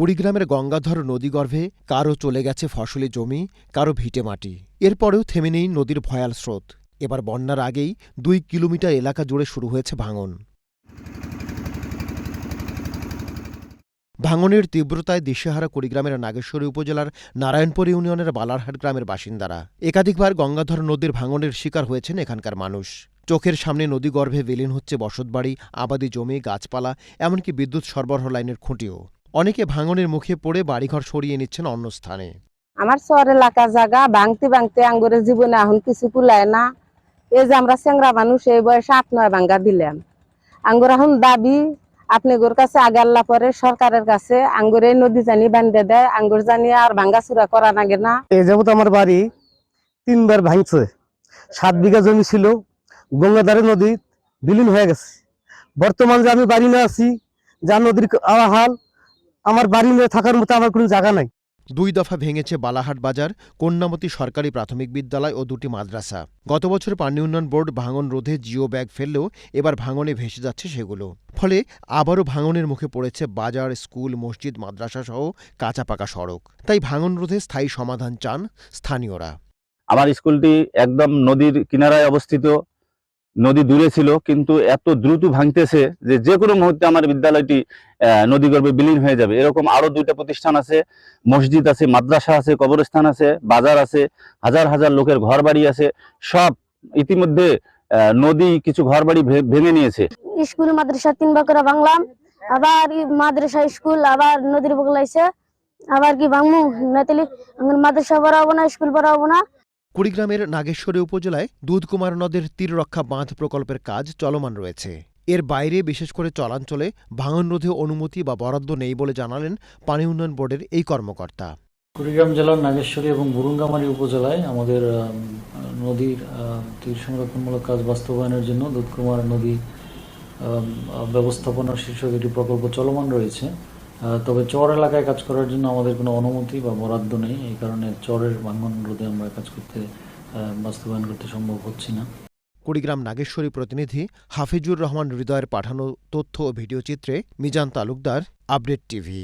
কুড়িগ্রামের গঙ্গাধর নদীগর্ভে কারও চলে গেছে ফসলি জমি, কারও ভিটে মাটি। এরপরেও থেমে নেই নদীর ভয়াল স্রোত। এবার বন্যার আগেই দুই কিলোমিটার এলাকা জুড়ে শুরু হয়েছে ভাঙন। ভাঙনের তীব্রতায় দিশেহারা কুড়িগ্রামের নাগেশ্বরী উপজেলার নারায়ণপুর ইউনিয়নের বালারহাট গ্রামের বাসিন্দারা। একাধিকবার গঙ্গাধর নদীর ভাঙনের শিকার হয়েছেন এখানকার মানুষ। চোখের সামনে নদীগর্ভে বিলীন হচ্ছে বসতবাড়ি, আবাদি জমি, গাছপালা, এমনকি বিদ্যুৎ সরবরাহ লাইনের খুঁটিও। অনেকে ভাঙনের মুখে পড়ে বাড়িঘর সরিয়ে নিচ্ছেন অন্য স্থানে। আমার শহর এলাকা জায়গা ভাঙতে ভাঙতে আঙ্গুরের জীবনে এখন কিছু কুলায় না। এই যে আমরা চেংরা মানুষ এই বয়সে আট নয় ভাঙ্গা দিলাম। আঙ্গুর এখন দাবি আপনি গোর কাছে আগাল্লা পরে সরকারের কাছে আঙ্গুর এই নদী জানি বান্ধে দেয় আঙ্গুর জানি আর ভাঙ্গা চুরা করা লাগে না। এই যাবত আমার বাড়ি তিনবার ভাঙছে। সাত বিঘা জমি ছিল গঙ্গাধারে নদী বিলীন হয়ে গেছে। বর্তমান যে আমি বাড়ি না আছি যা নদীর আহাল আমার বাড়ি নিয়ে থাকার মতো আমার কোনো জায়গা নাই। দুই দফা ভেঙেছে বালাহাট বাজার কন্যামতী সরকারি প্রাথমিক বিদ্যালয় ও দুটি মাদ্রাসা। গত বছর পানি উন্নয়ন বোর্ড ভাঙন রোধে জিও ব্যাগ ফেললেও এবার ভাঙনে ভেসে যাচ্ছে সেগুলো। ফলে আবারও ভাঙনের মুখে পড়েছে বাজার স্কুল মসজিদ মাদ্রাসা সহ কাঁচা পাকা সড়ক। তাই ভাঙন রোধে স্থায়ী সমাধান চান স্থানীয়রা। আমার স্কুলটি একদম নদীর কিনারায় অবস্থিত। নদী দূরে ছিল, কিন্তু এত দ্রুত ভাঙতেছে যে যে কোনো মুহূর্তে আমার বিদ্যালয়টি নদীগর্ভে বিলীন হয়ে যাবে। এরকম আরও দুইটা প্রতিষ্ঠান আছে, মসজিদ আছে, মাদ্রাসা আছে, কবরস্থান আছে, বাজার আছে, হাজার হাজার লোকের ঘর বাড়ি আছে, সব ইতিমধ্যে নদী কিছু ঘর বাড়ি ভেঙে নিয়েছে। স্কুল, মাদ্রাসা তিনবার করে ভাঙলাম, আবার মাদ্রাসা স্কুল, আবার নদীর বগলাইছে, আবার কি ভাঙমু? নাতালি মাদ্রাসা বাড়াবো না, স্কুল বাড়াবো না কুড়িগ্রামের নাগেশ্বরী উপজেলায় দুধকুমার নদের তীররক্ষা বাঁধ প্রকল্পের কাজ চলমান রয়েছে। এর বাইরে বিশেষ করে চলাঞ্চলে ভাঙন রোধে অনুমতি বা বরাদ্দ নেই বলে জানালেন পানি উন্নয়ন বোর্ডের এই কর্মকর্তা। কুড়িগ্রাম জেলার নাগেশ্বরী এবং বুরুঙ্গামারী উপজেলায় আমাদের নদীর তীর সংরক্ষণমূলক কাজ বাস্তবায়নের জন্য দুধকুমার নদী আম, ব্যবস্থাপনার শীর্ষক একটি প্রকল্প চলমান রয়েছে। তবে চর এলাকায় কাজ করার জন্য আমাদের কোনো অনুমতি বা বরাদ্দ নেই। এই কারণে চরের ভাঙ্গন রোধে আমরা কাজ করতে বাস্তবায়ন করতে সম্ভব হচ্ছি না। কুড়িগ্রাম নাগেশ্বরী প্রতিনিধি হাফিজুর রহমান হৃদয়ের পাঠানো তথ্য ও ভিডিও চিত্রে মিজান তালুকদার, আপডেট টিভি।